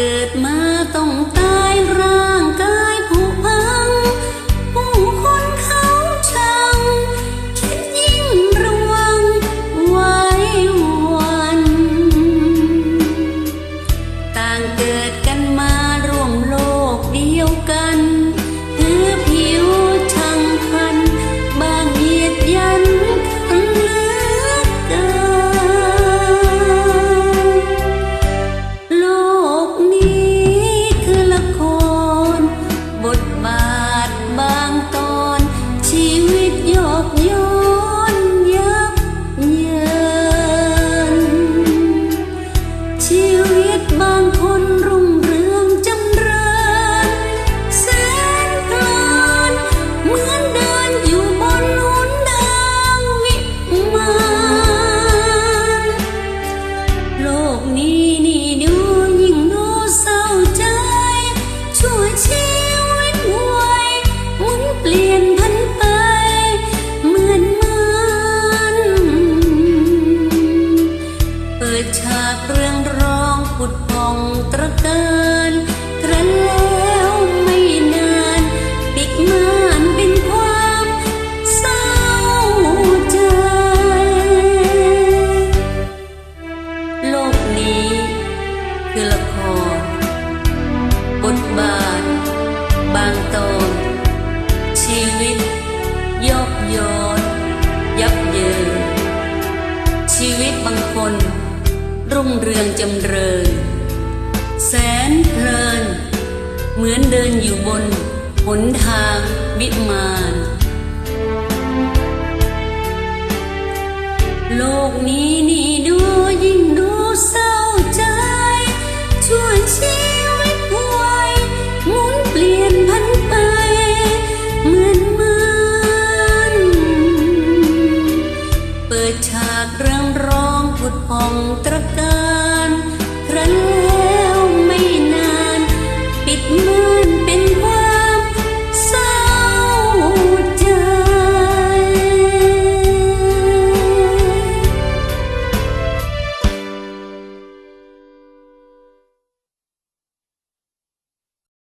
เกิดมาต้อง ผุดพองตระเกินครั้นแล้วไม่นานปิดม่านเป็นความเศร้าใจ โลกนี้คือละครบทบาท บางตอนชีวิตยอกยอนยับเยินชีวิตบางคนรุ่งเรืองจำเริญ มือนเดินอยู่บนหนทางวิมานโลกนี้นี่ดูยิ่งดูเศร้าใจชวนชีวิตไวหมุนเปลี่ยนพันไป เหมือนมันเปิดฉากเรื่องร้องผุดพองตระกา